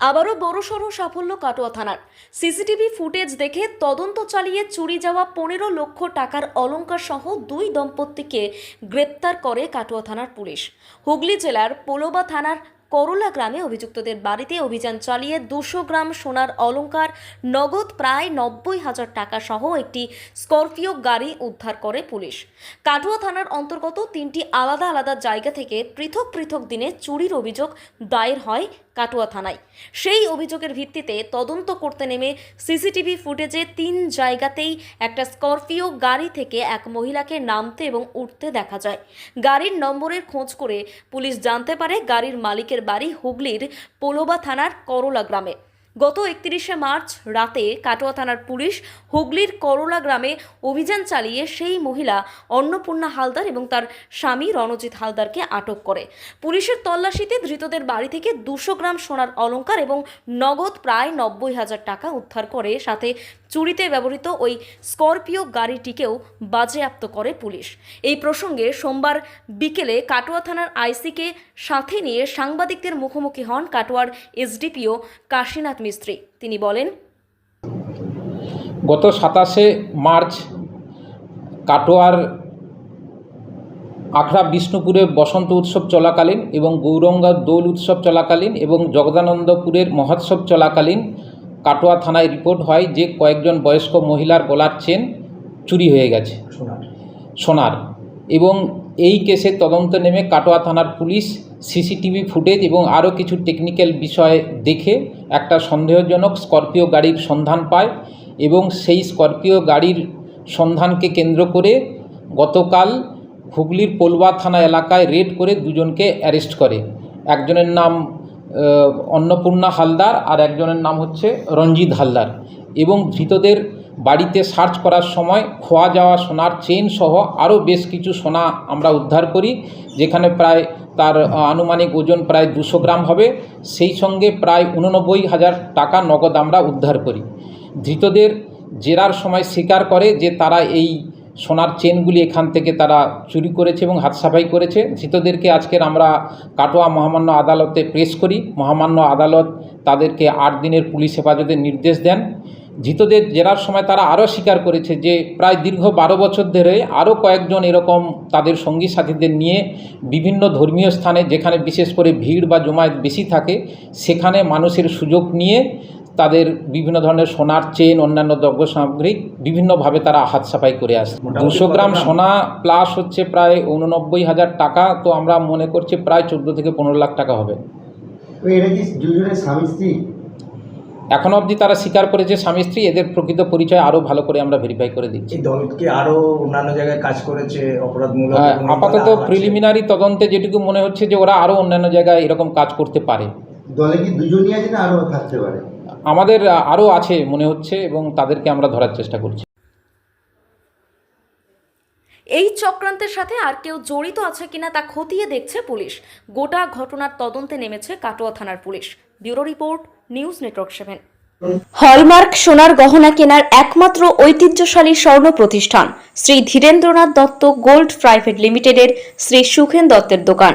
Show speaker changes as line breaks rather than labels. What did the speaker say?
আবারও বড়সড় সাফল্য কাটোয়া থানার। সিসিটিভি ফুটেজ দেখে তদন্ত চালিয়ে চুরি যাওয়া পনেরো লক্ষ টাকার অলঙ্কার সহ দুই দম্পতিকে গ্রেপ্তার করে কাটোয়া থানার পুলিশ। হুগলি জেলার পোলোবা থানার করলা গ্রামে অভিযুক্তদের বাড়িতে অভিযান চালিয়ে দুশো গ্রাম সোনার অলংকার, নগদ প্রায় নব্বই হাজার টাকা সহ একটি স্করপিও গাড়ি উদ্ধার করে পুলিশ। কাটুয়া থানার অন্তর্গত তিনটি আলাদা আলাদা জায়গা থেকে পৃথক পৃথক দিনে চুরির অভিযোগ দায়ের হয় কাটুয়া থানায়। সেই অভিযোগের ভিত্তিতে তদন্ত করতে নেমে সিসিটিভি ফুটেজে তিন জায়গাতেই একটা স্করপিও গাড়ি থেকে এক মহিলাকে নামতে এবং উঠতে দেখা যায়। গাড়ির নম্বরের খোঁজ করে পুলিশ জানতে পারে গাড়ির মালিকের বাড়ি হুগলির পোলোবা থানার করলা গ্রামে। গত একত্রিশে মার্চ রাতে কাটোয়া থানার পুলিশ হুগলির করলা গ্রামে অভিযান চালিয়ে সেই মহিলা অন্নপূর্ণা হালদার এবং তার স্বামী রণজিৎ হালদারকে আটক করে। পুলিশের তল্লাশিতে ধৃতদের বাড়ি থেকে দুশো গ্রাম সোনার অলংকার এবং নগদ প্রায় নব্বই হাজার টাকা উদ্ধার করে, সাথে চুরিতে ব্যবহৃত ওই স্করপিও গাড়িটিকেও বাজেয়াপ্ত করে পুলিশ। এই প্রসঙ্গে সোমবার বিকেলে কাটোয়া থানার আইসিকে সাথে নিয়ে সাংবাদিকদের মুখোমুখি হন কাটোয়ার এসডিপিও কাশীনাথ মিস্ত্রি। তিনি বলেন,
গত সাতাশে মার্চ কাটোয়ার আখড়া বিষ্ণুপুরে বসন্ত উৎসব চলাকালীন এবং গৌরঙ্গা দোল উৎসব চলাকালীন এবং জগদানন্দপুরের মহোৎসব চলাকালীন কাটোয়া থানায় রিপোর্ট হয় যে কয়েকজন বয়স্ক মহিলার গলার চেন চুরি হয়ে গেছে। সোনার। এবং এই কেসের তদন্ত নেমে কাটোয়া থানার পুলিশ সিসিটিভি ফুটেজ এবং আরও কিছু টেকনিক্যাল বিষয় দেখে একটা সন্দেহজনক স্করপিও গাড়ির সন্ধান পায় এবং সেই স্করপিও গাড়ির সন্ধানকে কেন্দ্র করে গতকাল হুগলির পোলবা থানা এলাকায় রেড করে দুজনকে অ্যারেস্ট করে। একজনের নাম অন্নপূর্ণা হালদার আর একজনের নাম হচ্ছে রঞ্জিত হালদার এবং ধৃতদের বাড়িতে সার্চ করার সময় খোয়া যাওয়া সোনার চেন সহ আরও বেশ কিছু সোনা আমরা উদ্ধার করি, যেখানে প্রায় তার আনুমানিক ওজন প্রায় দুশো গ্রাম হবে। সেই সঙ্গে প্রায় উননব্বই হাজার টাকা নগদ আমরা উদ্ধার করি। ধৃতদের জেরার সময় স্বীকার করে যে তারা এই সোনার চেনগুলি এখান থেকে তারা চুরি করেছে এবং হাত সাফাই করেছে। ধৃতদেরকে আজকের আমরা কাটোয়া মহামান্য আদালতে প্রেস করি। মহামান্য আদালত তাদেরকে আট দিনের পুলিশ হেফাজতের নির্দেশ দেন। ধৃতদের জেরার সময় তারা আরও স্বীকার করেছে যে, প্রায় দীর্ঘ বারো বছর ধরে আরও কয়েকজন এরকম তাদের সঙ্গী সাথীদের নিয়ে বিভিন্ন ধর্মীয় স্থানে, যেখানে বিশেষ করে ভিড় বা জমায়েত বেশি থাকে, সেখানে মানুষের সুযোগ নিয়ে তাদের বিভিন্ন ধরনের সোনার চেন অন্যান্য দ্রব্য সামগ্রী বিভিন্নভাবে তারা হাত সাফাই করে আসে। দুশো গ্রাম সোনা প্লাস হচ্ছে প্রায় উননব্বই হাজার টাকা। তো আমরা মনে করছি প্রায় চোদ্দ থেকে পনেরো লাখ টাকা হবে। এখনও অবধি তারা স্বীকার করেছে স্বামী স্ত্রী এদের প্রকৃত পরিচয় আরও ভালো করে আমরা ভেরিফাই করে দিচ্ছি।
এই দল কি আরও অন্যান্য জায়গায় কাজ করেছে অপরাধমূলক?
হ্যাঁ, আপাতত প্রিলিমিনারি তদন্তে যেটুকু মনে হচ্ছে যে ওরা আরও অন্যান্য জায়গায় এরকম কাজ করতে পারে।
দলে কি দুজনই আছে না আরও থাকতে পারে?
আমাদের আরও আছে মনে হচ্ছে এবং তাদেরকে আমরা ধরার চেষ্টা করছি।
এই চক্রান্তের সাথে আর কেউ জড়িত আছে কিনা তা খতিয়ে দেখছে পুলিশ। গোটা ঘটনার তদন্তে নেমেছে কাটোয়া থানার police. Bureau report news network seven. Hallmark সোনার গহনা কেনার একমাত্র ঐতিহ্যশালী স্বর্ণ প্রতিষ্ঠান শ্রী ধীরেন্দ্রনাথ দত্ত গোল্ড প্রাইভেট লিমিটেডের শ্রী সুখেন দত্তের দোকান।